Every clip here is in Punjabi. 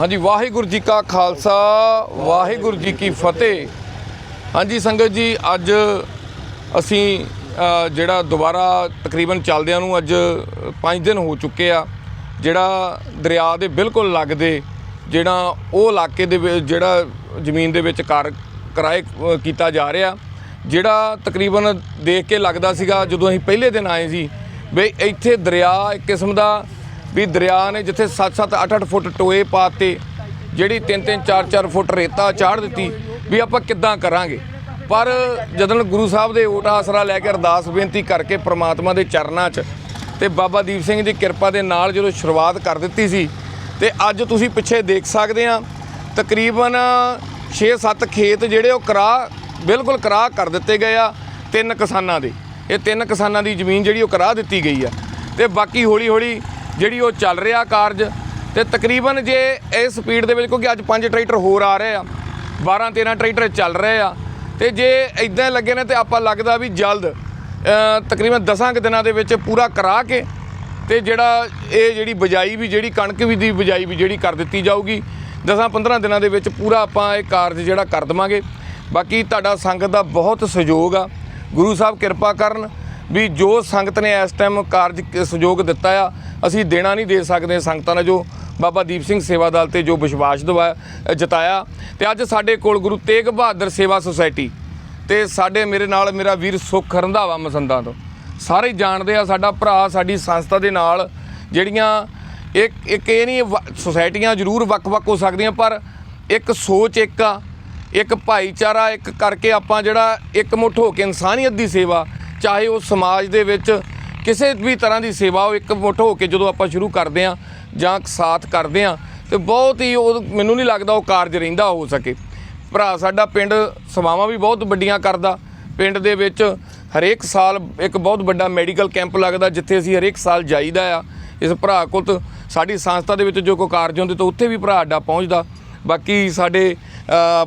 ਹਾਂਜੀ, ਵਾਹਿਗੁਰੂ ਜੀ ਕਾ ਖਾਲਸਾ, ਵਾਹਿਗੁਰੂ ਜੀ ਕੀ ਫਤਿਹ। ਹਾਂਜੀ, ਸੰਗਤ ਜੀ, ਅੱਜ ਅਸੀਂ ਜਿਹੜਾ ਦੁਬਾਰਾ ਤਕਰੀਬਨ ਚੱਲਦਿਆਂ ਨੂੰ ਅੱਜ 5 ਦਿਨ ਹੋ ਚੁੱਕੇ ਆ, ਜਿਹੜਾ ਦਰਿਆ ਦੇ ਬਿਲਕੁਲ ਲੱਗਦੇ, ਜਿਹੜਾ ਉਹ ਇਲਾਕੇ ਦੇ ਜਿਹੜਾ ਜ਼ਮੀਨ ਦੇ ਵਿੱਚ ਕਾਰ, ਕਿਰਾਏ ਕੀਤਾ ਜਾ ਰਿਹਾ, ਜਿਹੜਾ ਤਕਰੀਬਨ ਦੇਖ ਕੇ ਲੱਗਦਾ ਸੀਗਾ ਜਦੋਂ ਅਸੀਂ ਪਹਿਲੇ ਦਿਨ ਆਏ ਸੀ, ਵੀ ਇੱਥੇ ਦਰਿਆ ਇੱਕ ਕਿਸਮ ਦਾ ਵੀ ਦਰਿਆ ਨੇ ਜਿੱਥੇ 7-7 8-8 ਫੁੱਟ ਟੋਏ ਪਾਤੇ, ਜਿਹੜੀ 3-3 4-4 ਫੁੱਟ ਰੇਤਾ ਚਾੜ ਦਿੱਤੀ ਵੀ ਆਪਾਂ ਕਿੱਦਾਂ ਕਰਾਂਗੇ। ਪਰ ਜਦੋਂ ਗੁਰੂ ਸਾਹਿਬ ਦੇ ਓਟ ਆਸਰਾ ਲੈ ਕੇ ਅਰਦਾਸ ਬੇਨਤੀ ਕਰਕੇ ਪ੍ਰਮਾਤਮਾ ਦੇ ਚਰਨਾਂ 'ਚ ਤੇ ਬਾਬਾ ਦੀਪ ਸਿੰਘ ਦੀ ਕਿਰਪਾ ਦੇ ਨਾਲ ਜਦੋਂ ਸ਼ੁਰੂਆਤ ਕਰ ਦਿੱਤੀ ਸੀ, ਤੇ ਅੱਜ ਤੁਸੀਂ ਪਿੱਛੇ ਦੇਖ ਸਕਦੇ ਆ, ਤਕਰੀਬਨ 6-7 ਖੇਤ ਜਿਹੜੇ ਉਹ ਕਰਾ, ਬਿਲਕੁਲ ਕਰਾ ਕਰ ਦਿੱਤੇ ਗਏ ਆ, ਤਿੰਨ ਕਿਸਾਨਾਂ ਦੇ। ਇਹ ਤਿੰਨ ਕਿਸਾਨਾਂ ਦੀ ਜ਼ਮੀਨ ਜਿਹੜੀ ਉਹ ਕਰਾ ਦਿੱਤੀ ਗਈ ਆ। ਤੇ ਬਾਕੀ ਹੌਲੀ ਹੌਲੀ ਜਿਹੜੀ ਉਹ ਚੱਲ ਰਿਹਾ ਕਾਰਜ ਤੇ ਤਕਰੀਬਨ ਜੇ ਇਸ ਸਪੀਡ ਦੇ ਵਿੱਚ, ਕਿਉਂਕਿ ਅੱਜ ਪੰਜ ਟਰੈਕਟਰ ਹੋਰ ਆ ਰਹੇ ਆ 12 13 ਟਰੈਕਟਰ ਚੱਲ ਰਹੇ ਆ, ਤੇ ਜੇ ਇਦਾਂ ਲੱਗੇ ਨੇ ਤੇ ਆਪਾਂ ਲੱਗਦਾ ਵੀ ਜਲਦ ਤਕਰੀਬਨ 10 ਕੁ ਦਿਨਾਂ ਦੇ ਵਿੱਚ ਪੂਰਾ ਕਰਾ ਕੇ ਤੇ ਜਿਹੜਾ ਇਹ ਜਿਹੜੀ ਬਜਾਈ ਵੀ, ਜਿਹੜੀ ਕਣਕ ਵੀ ਦੀ ਬਜਾਈ ਵੀ ਜਿਹੜੀ ਕਰ ਦਿੱਤੀ ਜਾਊਗੀ 10-15 ਦਿਨਾਂ ਦੇ ਵਿੱਚ ਪੂਰਾ ਆਪਾਂ ਇਹ ਕਾਰਜ ਜਿਹੜਾ ਕਰ ਦਵਾਂਗੇ। ਬਾਕੀ ਤੁਹਾਡਾ ਸੰਗਤ ਦਾ ਬਹੁਤ ਸਹਿਯੋਗ ਆ। ਗੁਰੂ ਸਾਹਿਬ ਕਿਰਪਾ ਕਰਨ ਵੀ ਜੋ ਸੰਗਤ ਨੇ ਇਸ ਟਾਈਮ ਕਾਰਜ ਸਹਿਯੋਗ ਦਿੱਤਾ ਆ ਅਸੀਂ ਦੇਣਾ ਨਹੀਂ ਦੇ ਸਕਦੇ ਸੰਗਤਾਂ ਨੇ ਜੋ ਬਾਬਾ ਦੀਪ ਸਿੰਘ ਸੇਵਾ ਦਲ ਤੇ ਜੋ ਵਿਸ਼ਵਾਸ ਦਵਾਇਆ ਜਤਾਇਆ। ਤੇ ਅੱਜ ਸਾਡੇ ਕੋਲ ਗੁਰੂ ਤੇਗ ਬਹਾਦਰ ਸੇਵਾ ਸੁਸਾਇਟੀ ਤੇ ਸਾਡੇ ਮੇਰੇ ਨਾਲ ਮੇਰਾ ਵੀਰ ਸੁਖ ਰੰਧਾਵਾ ਮਸੰਦਾਂ ਤੋਂ। ਸਾਰੇ ਜਾਣਦੇ ਆ ਸਾਡਾ ਭਰਾ, ਸਾਡੀ ਸੰਸਥਾ ਦੇ ਨਾਲ ਜਿਹੜੀਆਂ ਇੱਕ ਇੱਕ ਇਹ ਨਹੀਂ, ਵ- ਸੁਸਾਇਟੀਆਂ ਜ਼ਰੂਰ ਵੱਖ-ਵੱਖ ਹੋ ਸਕਦੀਆਂ, ਪਰ ਇੱਕ ਸੋਚ ਇੱਕ ਆ, ਇੱਕ ਭਾਈਚਾਰਾ ਇੱਕ ਕਰਕੇ ਆਪਾਂ ਜਿਹੜਾ ਇੱਕ ਮੁੱਠ ਹੋ ਕੇ ਇਨਸਾਨੀਅਤ ਦੀ ਸੇਵਾ, ਚਾਹੇ ਉਹ ਸਮਾਜ ਦੇ ਵਿੱਚ ਕਿਸੇ ਵੀ ਤਰ੍ਹਾਂ ਦੀ ਸੇਵਾ ਉਹ ਇੱਕ ਮੁੱਠ ਹੋ ਕੇ ਜਦੋਂ ਆਪਾਂ ਸ਼ੁਰੂ ਕਰਦੇ ਆ ਜਾਂ ਸਾਥ ਕਰਦੇ ਆ ਤੇ ਬਹੁਤ ਹੀ ਉਹ ਮੈਨੂੰ ਨਹੀਂ ਲੱਗਦਾ ਉਹ ਕਾਰਜ ਰਹਿੰਦਾ ਹੋ ਸਕੇ। ਭਰਾ, ਸਾਡਾ ਪਿੰਡ ਸੇਵਾਵਾਂ ਵੀ ਬਹੁਤ ਵੱਡੀਆਂ ਕਰਦਾ। ਪਿੰਡ ਦੇ ਵਿੱਚ ਹਰੇਕ ਸਾਲ ਇੱਕ ਬਹੁਤ ਵੱਡਾ ਮੈਡੀਕਲ ਕੈਂਪ ਲੱਗਦਾ, ਜਿੱਥੇ ਅਸੀਂ ਹਰੇਕ ਸਾਲ ਜਾਈਦਾ ਆ। ਇਸ ਭਰਾ ਕੋਲ ਸਾਡੀ ਸੰਸਥਾ ਦੇ ਵਿੱਚ ਜੋ ਕੋਈ ਕਾਰਜ ਹੁੰਦੇ ਤਾਂ ਉੱਥੇ ਵੀ ਭਰਾ ਸਾਡਾ ਪਹੁੰਚਦਾ। ਬਾਕੀ ਸਾਡੇ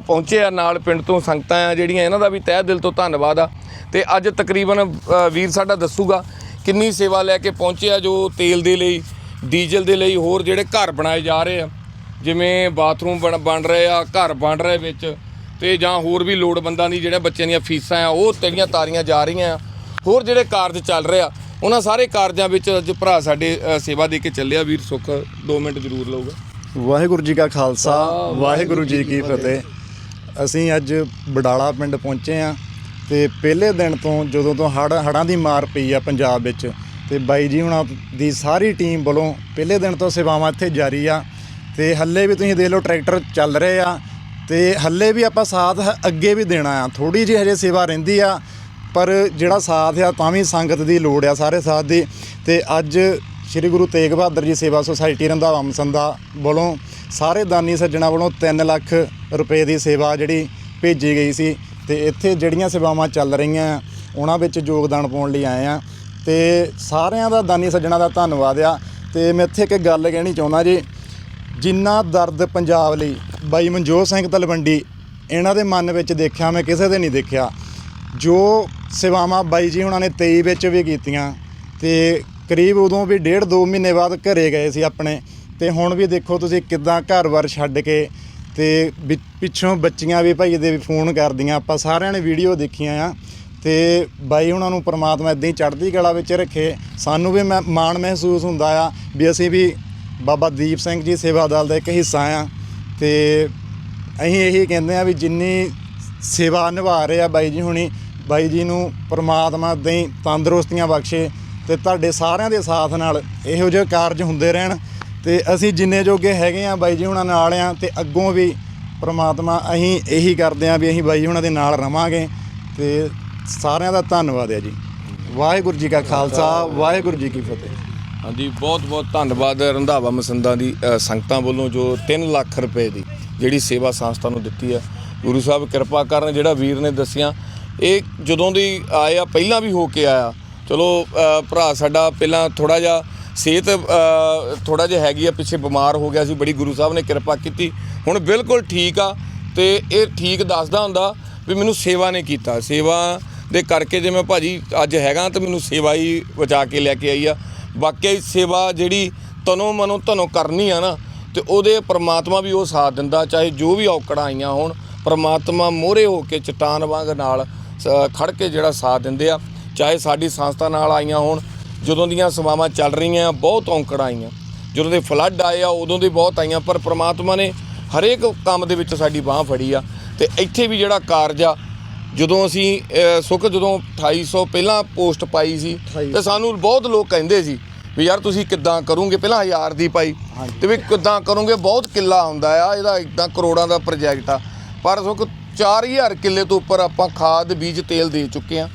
ਪਹੁੰਚੇ ਆ ਨਾਲ ਪਿੰਡ ਤੋਂ ਸੰਗਤਾਂ ਆ ਜਿਹੜੀਆਂ, ਇਹਨਾਂ ਦਾ ਵੀ ਤਹਿ ਦਿਲ ਤੋਂ ਧੰਨਵਾਦ ਆ। ਤੇ ਅੱਜ ਤਕਰੀਬਨ ਵੀਰ ਸਾਡਾ ਦੱਸੂਗਾ ਕਿੰਨੀ ਸੇਵਾ ਲੈ ਕੇ ਪਹੁੰਚੇ ਆ ਜੋ ਤੇਲ ਦੇ ਲਈ ਡੀਜ਼ਲ ਦੇ ਲਈ ਹੋਰ ਜਿਹੜੇ ਘਰ ਬਣਾਏ ਜਾ ਰਹੇ ਆ। ਜਿਵੇਂ ਬਾਥਰੂਮ ਬਣ ਬਣ ਰਹੇ ਆ ਘਰ ਬਣ ਰਹੇ ਵਿੱਚ ਤੇ ਜਾਂ ਹੋਰ ਵੀ ਲੋੜਵੰਦਾਂ ਦੀ ਜਿਹੜੇ ਬੱਚਿਆਂ ਦੀਆਂ ਫੀਸਾਂ ਆ ਉਹ ਤੇੜੀਆਂ ਤਾਰੀਆਂ ਜਾ ਰਹੀਆਂ ਆ। ਹੋਰ ਜਿਹੜੇ ਕਾਰਜ ਚੱਲ ਰਹੇ ਆ ਉਹਨਾਂ ਸਾਰੇ ਕਾਰਜਾਂ ਵਿੱਚ ਅੱਜ ਭਰਾ ਸਾਡੇ ਸੇਵਾ ਦੇ ਕੇ ਚੱਲਿਆ। ਵੀਰ ਸੁੱਖ 2 ਮਿੰਟ ਜ਼ਰੂਰ ਲਊਗਾ। ਵਾਹਿਗੁਰੂ ਜੀ ਕਾ ਖਾਲਸਾ ਵਾਹਿਗੁਰੂ ਜੀ ਕੀ ਫਤਿਹ। ਅਸੀਂ ਅੱਜ ਬਡਾਲਾ ਪਿੰਡ ਪਹੁੰਚੇ ਆ। ਤੇ ਪਹਿਲੇ ਦਿਨ ਤੋਂ ਜਦੋਂ ਤੋਂ ਹੜ ਹੜਾਂ ਦੀ ਮਾਰ ਪਈ ਆ ਪੰਜਾਬ ਵਿੱਚ, ਤੇ ਬਾਈ ਜੀ ਹੁਣਾਂ ਦੀ ਸਾਰੀ ਟੀਮ ਵੱਲੋਂ ਪਹਿਲੇ ਦਿਨ ਤੋਂ ਸੇਵਾਵਾਂ ਇੱਥੇ ਜਾਰੀ ਆ। ਤੇ ਹੱਲੇ ਵੀ ਤੁਸੀਂ ਦੇਖ ਲਓ ਟਰੈਕਟਰ ਚੱਲ ਰਹੇ ਆ, ਤੇ ਹੱਲੇ ਵੀ ਆਪਾਂ ਸਾਥ ਅੱਗੇ ਵੀ ਦੇਣਾ ਆ। ਥੋੜੀ ਜਿਹੀ ਹਜੇ ਸੇਵਾ ਰਹਿੰਦੀ ਆ, ਪਰ ਜਿਹੜਾ ਸਾਥ ਆ ਤਾਂ ਵੀ ਸੰਗਤ ਦੀ ਲੋੜ ਆ, ਸਾਰੇ ਸਾਥ ਦੀ। ਤੇ ਅੱਜ ਸ੍ਰੀ ਗੁਰੂ ਤੇਗ ਬਹਾਦਰ ਜੀ ਸੇਵਾ ਸੁਸਾਇਟੀ ਰੰਧਾਵਾ ਮਸੰਦਾ ਵੱਲੋਂ ਸਾਰੇ ਦਾਨੀ ਸੱਜਣਾ ਵੱਲੋਂ 3 ਲੱਖ ਰੁਪਏ ਦੀ ਸੇਵਾ ਜਿਹੜੀ ਭੇਜੀ ਗਈ ਸੀ। ਤੇ ਇੱਥੇ ਜਿਹੜੀਆਂ ਸੇਵਾਵਾਂ ਚੱਲ ਰਹੀਆਂ ਉਹਨਾਂ ਵਿੱਚ ਯੋਗਦਾਨ ਪਾਉਣ ਲਈ ਆਏ ਆ। ਤੇ ਸਾਰਿਆਂ ਦਾ ਦਾਨੀ ਸੱਜਣਾ ਦਾ ਧੰਨਵਾਦ ਆ। ਤੇ ਮੈਂ ਇੱਥੇ ਇੱਕ ਗੱਲ ਕਹਿਣੀ ਚਾਹੁੰਦਾ ਜੀ, ਜਿੰਨਾ ਦਰਦ ਪੰਜਾਬ ਲਈ, ਬਾਈ ਮਨਜੋਤ ਸਿੰਘ ਤਲਵੰਡੀ, ਇਹਨਾਂ ਦੇ ਮਨ ਵਿੱਚ ਦੇਖਿਆ, ਮੈਂ ਕਿਸੇ ਦੇ ਨਹੀਂ ਦੇਖਿਆ। ਜੋ ਸੇਵਾਵਾਂ ਬਾਈ ਜੀ ਉਹਨਾਂ ਨੇ 23 ਵਿੱਚ ਵੀ ਕੀਤੀਆਂ, ਤੇ ਕਰੀਬ ਉਦੋਂ ਵੀ ਡੇਢ ਦੋ ਮਹੀਨੇ ਬਾਅਦ ਘਰੇ ਗਏ ਸੀ ਆਪਣੇ। ਤੇ ਹੁਣ ਵੀ ਦੇਖੋ ਤੁਸੀਂ ਕਿੱਦਾਂ ਘਰ-ਬਾਰ ਛੱਡ ਕੇ ਤੇ ਵੀ ਪਿੱਛੋਂ ਬੱਚੀਆਂ ਵੀ ਭਾਈ ਦੇ ਵੀ ਫੋਨ ਕਰਦੀਆਂ, ਆਪਾਂ ਸਾਰਿਆਂ ਨੇ ਵੀਡੀਓ ਦੇਖੀਆਂ ਆ। ਤੇ ਬਾਈ ਉਹਨਾਂ ਨੂੰ ਪ੍ਰਮਾਤਮਾ ਇਦਾਂ ਹੀ ਚੜ੍ਹਦੀ ਕਲਾ ਵਿੱਚ ਰੱਖੇ। ਸਾਨੂੰ ਵੀ ਮੈਂ ਮਾਣ ਮਹਿਸੂਸ ਹੁੰਦਾ ਆ ਵੀ ਅਸੀਂ ਵੀ ਬਾਬਾ ਦੀਪ ਸਿੰਘ ਜੀ ਸੇਵਾ ਦਲ ਦਾ ਇੱਕ ਹਿੱਸਾ ਆ। ਤੇ ਅਸੀਂ ਇਹੀ ਕਹਿੰਦੇ ਆ ਵੀ ਜਿੰਨੀ ਸੇਵਾ ਨਿਭਾ ਰਹੇ ਆ ਬਾਈ ਜੀ ਹੁਣੀ, ਬਾਈ ਜੀ ਨੂੰ ਪ੍ਰਮਾਤਮਾ ਦੇਈ ਤੰਦਰੁਸਤੀਆਂ ਬਖਸ਼ੇ ਤੇ ਤੁਹਾਡੇ ਸਾਰਿਆਂ ਦੇ ਸਾਥ ਨਾਲ ਇਹੋ ਜਿਹੇ ਕਾਰਜ ਹੁੰਦੇ ਰਹਿਣ। ਤੇ ਅਸੀਂ ਜਿੰਨੇ ਜੋਗੇ ਹੈਗੇ ਆ ਬਾਈ ਜੀ ਹੁਣਾਂ ਨਾਲ ਆ ਤੇ ਅੱਗੋਂ ਵੀ ਪ੍ਰਮਾਤਮਾ ਅਸੀਂ ਇਹੀ ਕਰਦੇ ਆ ਵੀ ਅਸੀਂ ਬਾਈ ਜੀ ਹੁਣਾਂ ਦੇ ਨਾਲ ਰਵਾਂਗੇ ਤੇ ਸਾਰਿਆਂ ਦਾ ਧੰਨਵਾਦ ਹੈ ਜੀ। ਵਾਹਿਗੁਰੂ ਜੀ ਕਾ ਖਾਲਸਾ, ਵਾਹਿਗੁਰੂ ਜੀ ਕੀ ਫਤਿਹ। ਹਾਂਜੀ, ਬਹੁਤ ਬਹੁਤ ਧੰਨਵਾਦ ਰੰਧਾਵਾ ਮਸੰਦਾਂ ਦੀ ਸੰਗਤਾਂ ਵੱਲੋਂ ਜੋ 3 ਲੱਖ ਰੁਪਏ ਦੀ ਜਿਹੜੀ ਸੇਵਾ ਸੰਸਥਾ ਨੂੰ ਦਿੱਤੀ ਆ ਗੁਰੂ ਸਾਹਿਬ ਕਿਰਪਾ ਕਰਨ ਜਿਹੜਾ ਵੀਰ ਨੇ ਦੱਸਿਆ, ਇਹ ਜਦੋਂ ਦੀ ਆਇਆ ਪਹਿਲਾਂ ਵੀ ਹੋ ਕੇ ਆਇਆ। ਚਲੋ ਭਰਾ ਸਾਡਾ ਪਹਿਲਾਂ ਥੋੜਾ ਜਿਹਾ ਸਿਹਤ ਥੋੜਾ ਜਿਹਾ ਹੈਗੀ ਆ, ਪਿੱਛੇ ਬਿਮਾਰ ਹੋ ਗਿਆ ਸੀ, ਬੜੀ ਗੁਰੂ ਸਾਹਿਬ ਨੇ ਕਿਰਪਾ ਕੀਤੀ। ਹੁਣ ਬਿਲਕੁਲ ਠੀਕ ਆ ਤੇ ਇਹ ਠੀਕ ਦੱਸਦਾ ਹੁੰਦਾ ਵੀ ਮੈਨੂੰ ਸੇਵਾ ਨੇ ਕੀਤਾ। ਸੇਵਾ ਦੇ ਕਰਕੇ ਜੇ ਮੈਂ ਭਾਜੀ ਅੱਜ ਹੈਗਾ ਤਾਂ ਮੈਨੂੰ ਸੇਵਾ ਹੀ ਬਚਾ ਕੇ ਲੈ ਕੇ ਆਈ ਆ। ਵਾਕਿਆ ਸੇਵਾ ਜਿਹੜੀ ਤਨੋ ਮਨੋ ਧਨੋਂ ਕਰਨੀ ਆ ਨਾ, ਤੇ ਉਹਦੇ ਪ੍ਰਮਾਤਮਾ ਵੀ ਉਹ ਸਾਥ ਦਿੰਦਾ, ਚਾਹੇ ਜੋ ਵੀ ਔਕੜਾਂ ਆਈਆਂ ਹੋਣ, ਪ੍ਰਮਾਤਮਾ ਮੋਹਰੇ ਹੋ ਕੇ ਚਟਾਨ ਵਾਂਗ ਨਾਲ ਸ- ਖੜ ਕੇ ਜਿਹੜਾ ਸਾਥ ਦਿੰਦੇ ਆ, ਚਾਹੇ ਸਾਡੀ ਸੰਸਥਾ ਨਾਲ ਆਈਆਂ ਹੋਣ ਜਦੋਂ ਦੀਆਂ ਸੇਵਾਵਾਂ ਚੱਲ ਰਹੀਆਂ ਬਹੁਤ ਔਕੜਾਂ ਆਈਆਂ। ਜਦੋਂ ਦੇ ਫਲੱਡ ਆਏ ਆ ਉਦੋਂ ਦੇ ਬਹੁਤ ਆਈਆਂ ਪਰ ਪ੍ਰਮਾਤਮਾ ਨੇ ਹਰੇਕ ਕੰਮ ਦੇ ਵਿੱਚ ਸਾਡੀ ਬਾਹ ਫੜੀ ਆ। ਤੇ ਇੱਥੇ ਵੀ ਜਿਹੜਾ ਕਾਰਜ ਆ ਜਦੋਂ ਅਸੀਂ ਸੁੱਖ ਜਦੋਂ 2800 ਪਹਿਲਾਂ ਪੋਸਟ ਪਾਈ ਸੀ ਤੇ ਸਾਨੂੰ ਬਹੁਤ ਲੋਕ ਕਹਿੰਦੇ ਸੀ ਵੀ ਯਾਰ ਤੁਸੀਂ ਕਿੱਦਾਂ ਕਰੋਗੇ? ਪਹਿਲਾਂ 1000 ਦੀ ਪਾਈ। ਤੇ ਵੀ ਕਿੱਦਾਂ ਕਰੋਗੇ? ਬਹੁਤ ਕਿੱਲਾ ਹੁੰਦਾ ਆ ਇਹਦਾ ਇਦਾਂ ਕਰੋੜਾਂ ਦਾ ਪ੍ਰੋਜੈਕਟ ਆ। ਪਰ ਸੁੱਖ 4000 ਕਿੱਲੇ ਤੋਂ ਉੱਪਰ ਆਪਾਂ ਖਾਦ ਬੀਜ ਤੇਲ ਦੇ ਚੁੱਕੇ ਆ।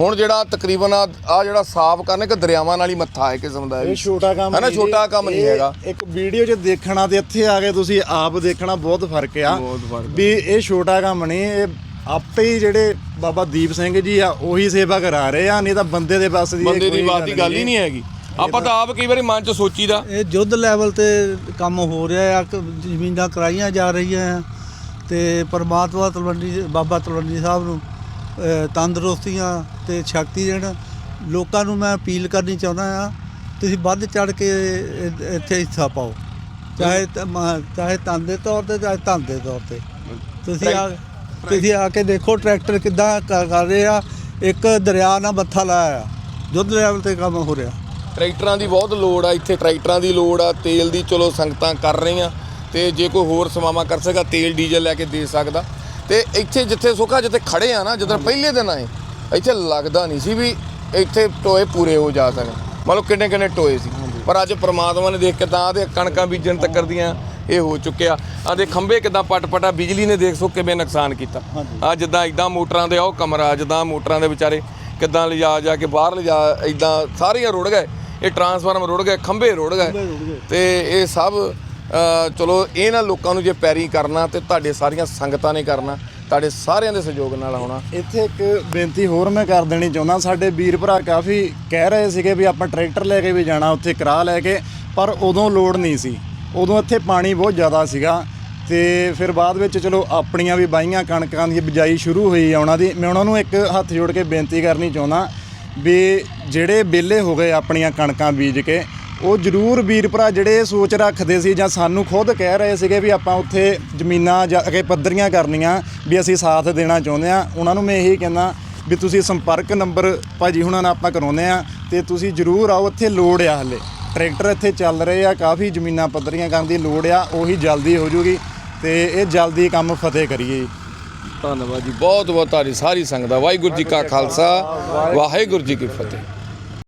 ਹੁਣ ਜਿਹੜਾ ਤਕਰੀਬਨ ਆ ਜਿਹੜਾ ਸਾਫ਼ ਕਰਨੇ ਕਿ ਦਰਿਆਵਾਂ ਨਾਲ ਹੀ ਮੱਥਾ ਹੈ ਕਿਸਮ ਦਾ ਇਹ ਛੋਟਾ ਕੰਮ ਹੈ ਨਾ ਛੋਟਾ। ਕੰਮ ਨਹੀਂ ਹੈਗਾ। ਇੱਕ ਵੀਡੀਓ 'ਚ ਦੇਖਣਾ ਤੇ ਇੱਥੇ ਆ ਕੇ ਤੁਸੀਂ ਆਪ ਦੇਖਣਾ ਬਹੁਤ ਫ਼ਰਕ ਆ। ਬਹੁਤ ਫ਼ਰਕ ਆ। ਵੀ ਇਹ ਛੋਟਾ ਕੰਮ ਨਹੀਂ ਇਹ ਆਪੇ ਹੀ ਜਿਹੜੇ ਬਾਬਾ ਦੀਪ ਸਿੰਘ ਜੀ ਆ ਉਹੀ ਸੇਵਾ ਕਰਾ ਰਹੇ ਆ ਨਹੀਂ ਤਾਂ ਬੰਦੇ ਦੇ ਬਸ ਦੀ ਬੰਦੇ ਦੀ ਬਾਤ ਦੀ ਗੱਲ ਹੀ ਨਹੀਂ। ਹੈਗੀ। ਆਪਾਂ ਤਾਂ ਆਪ ਕਈ ਵਾਰੀ ਮਨ 'ਚ ਸੋਚੀਦਾ। ਇਹ ਯੁੱਧ ਲੈਵਲ ਤੇ ਕੰਮ ਹੋ ਰਿਹਾ ਆ ਕ- ਜ਼ਮੀਨਾਂ ਕਰਾਈਆਂ ਜਾ ਰਹੀਆਂ ਆ ਤੇ ਪਰਮਾਤਮਾ ਤਲਵੰਡੀ ਬਾਬਾ ਤਲਵੰਡੀ ਸਾਹਿਬ ਨੂੰ ਤੰਦਰੁਸਤੀਆਂ ਤੇ ਸ਼ਕਤੀ ਦੇਣ। ਲੋਕਾਂ ਨੂੰ ਮੈਂ ਅਪੀਲ ਕਰਨੀ ਚਾਹੁੰਦਾ ਆ ਤੁਸੀਂ ਵੱਧ ਚੜ ਕੇ ਇੱਥੇ ਹਿੱਸਾ ਪਾਓ। ਚਾਹੇ ਚਾਹੇ ਤਨ ਦੇ ਤੌਰ ਤੇ, ਚਾਹੇ ਧਨ ਦੇ ਤੌਰ ਤੇ। ਤੁਸੀਂ ਆ ਤੁਸੀਂ ਆ ਕੇ ਦੇਖੋ ਟਰੈਕਟਰ ਕਿੱਦਾਂ ਕਰ ਰਹੇ। ਆ ਇੱਕ ਦਰਿਆ ਨਾਲ ਮੱਥਾ ਲਾਇਆ ਆ। ਲੈਵਲ ਤੇ ਕੰਮ ਹੋ ਰਿਹਾ। ਟਰੈਕਟਰਾਂ ਦੀ ਬਹੁਤ ਲੋੜ ਆ, ਇੱਥੇ ਟਰੈਕਟਰਾਂ ਦੀ ਲੋੜ ਆ, ਤੇਲ ਦੀ ਚਲੋ ਸੰਗਤਾਂ ਕਰ ਰਹੀਆਂ। ਤੇ ਜੇ ਕੋਈ ਹੋਰ ਸਮਾਮਾ ਕਰ ਸਕਦਾ, ਤੇਲ ਡੀਜ਼ਲ ਲੈ ਕੇ ਦੇ ਸਕਦਾ। ਤੇ ਇੱਥੇ ਜਿੱਥੇ ਸੁੱਖਾ ਜਿੱਥੇ ਖੜੇ ਆ ਨਾ ਜਦੋਂ ਪਹਿਲੇ ਦਿਨ ਆਏ ਇੱਥੇ ਲੱਗਦਾ ਨਹੀਂ ਸੀ ਵੀ ਇੱਥੇ ਟੋਏ ਪੂਰੇ ਹੋ ਜਾ ਸਕਣ। ਮਤਲਬ ਕਿੰਨੇ ਕਿੰਨੇ ਟੋਏ ਸੀ। ਪਰ ਅੱਜ ਪ੍ਰਮਾਤਮਾ ਨੇ ਦੇਖ ਕੇ ਤਾਂ ਆਦੇ ਕਣਕਾਂ ਬੀਜਣ ਤੱਕਰ ਦੀਆਂ ਇਹ ਹੋ ਚੁੱਕਿਆ। ਆ ਦੇ ਖੰਭੇ ਕਿਦਾਂ ਪਟ-ਪਟਾ ਬਿਜਲੀ ਨੇ ਦੇਖ ਸੋ ਕਿਵੇਂ ਨੁਕਸਾਨ ਕੀਤਾ। ਆ ਜਿੱਦਾਂ ਇਦਾਂ ਮੋਟਰਾਂ ਦੇ ਉਹ ਕਮਰਾ ਜਿੱਦਾਂ ਮੋਟਰਾਂ ਦੇ ਵਿਚਾਰੇ ਕਿੱਦਾਂ ਲਿਜਾ ਜਾ ਕੇ ਬਾਹਰ ਲਿਜਾ ਇਦਾਂ ਸਾਰੀਆਂ ਰੁੜ ਗਏ। ਇਹ ਟਰਾਂਸਫਾਰਮ ਰੁੜ ਗਏ। ਖੰਭੇ ਰੁੜ ਗਏ। ਤੇ ਇਹ ਸਭ ਚਲੋ ਇਹਨਾਂ ਲੋਕਾਂ ਨੂੰ ਜੇ ਪੈਰੀ ਕਰਨਾ ਤੇ ਤੁਹਾਡੇ ਸਾਰੀਆਂ ਸੰਗਤਾਂ ਨੇ ਕਰਨਾ, ਤੁਹਾਡੇ ਸਾਰਿਆਂ ਦੇ ਸਹਿਯੋਗ ਨਾਲ ਹੋਣਾ ਇੱਥੇ ਇੱਕ ਬੇਨਤੀ ਹੋਰ ਮੈਂ ਕਰ ਦੇਣੀ ਚਾਹੁੰਦਾ। ਸਾਡੇ ਵੀਰ ਭਰਾ ਕਾਫੀ ਕਹਿ ਰਹੇ ਸੀਗੇ ਵੀ ਆਪਾਂ ਟਰੈਕਟਰ ਲੈ ਕੇ ਵੀ ਜਾਣਾ, ਉੱਥੇ ਕਰਾ ਲੈ ਕੇ, ਪਰ ਉਦੋਂ ਲੋੜ ਨਹੀਂ ਸੀ। ਉਦੋਂ ਇੱਥੇ ਪਾਣੀ ਬਹੁਤ ਜ਼ਿਆਦਾ ਸੀਗਾ ਤੇ ਫਿਰ ਬਾਅਦ ਵਿੱਚ ਚਲੋ ਆਪਣੀਆਂ ਵੀ ਬਾਈਆਂ ਕਣਕਾਂ ਦੀ ਬਿਜਾਈ ਸ਼ੁਰੂ ਹੋਈ ਆ ਉਹਨਾਂ ਦੀ। ਮੈਂ ਉਹਨਾਂ ਨੂੰ ਇੱਕ ਹੱਥ ਜੋੜ ਕੇ ਬੇਨਤੀ ਕਰਨੀ ਚਾਹੁੰਦਾ ਵੀ ਜਿਹੜੇ ਵਿਹਲੇ ਹੋ ਗਏ ਆਪਣੀਆਂ ਕਣਕਾਂ ਬੀਜ ਕੇ ਉਹ ਜ਼ਰੂਰ ਵੀਰ ਭਰਾ ਜਿਹੜੇ ਸੋਚ ਰੱਖਦੇ ਸੀ ਜਾਂ ਸਾਨੂੰ ਖੁਦ ਕਹਿ ਰਹੇ ਸੀਗੇ ਵੀ ਆਪਾਂ ਉੱਥੇ ਜ਼ਮੀਨਾਂ ਜਾ ਕੇ ਪੱਧਰੀਆਂ ਕਰਨੀਆਂ ਵੀ ਅਸੀਂ ਸਾਥ ਦੇਣਾ ਚਾਹੁੰਦੇ ਆ ਉਹਨਾਂ ਨੂੰ ਮੈਂ ਇਹੀ ਕਹਿੰਦਾ ਵੀ ਤੁਸੀਂ ਸੰਪਰਕ ਨੰਬਰ ਭਾਜੀ ਹੁਣਾਂ ਨਾਲ ਆਪਾਂ ਕਰਾਉਂਦੇ ਆ ਤੇ ਤੁਸੀਂ ਜ਼ਰੂਰ ਆਓ ਇੱਥੇ ਲੋੜ ਆ ਹਲੇ। ਟਰੈਕਟਰ ਇੱਥੇ ਚੱਲ ਰਹੇ ਆ, ਕਾਫੀ ਜ਼ਮੀਨਾਂ ਪੱਧਰੀਆਂ ਕਰਨ ਦੀ ਲੋੜ ਆ, ਉਹੀ ਜਲਦੀ ਹੋ ਜੂਗੀ ਤੇ ਇਹ ਜਲਦੀ ਕੰਮ ਫਤਿਹ ਕਰੀਏ ਧੰਨਵਾਦ ਜੀ, ਬਹੁਤ ਬਹੁਤ ਤੁਹਾਡੀ ਸਾਰੀ ਸੰਗਤ ਦਾ। ਵਾਹਿਗੁਰੂ ਜੀ ਕਾ ਖਾਲਸਾ, ਵਾਹਿਗੁਰੂ ਜੀ ਕੀ ਫਤਿਹ।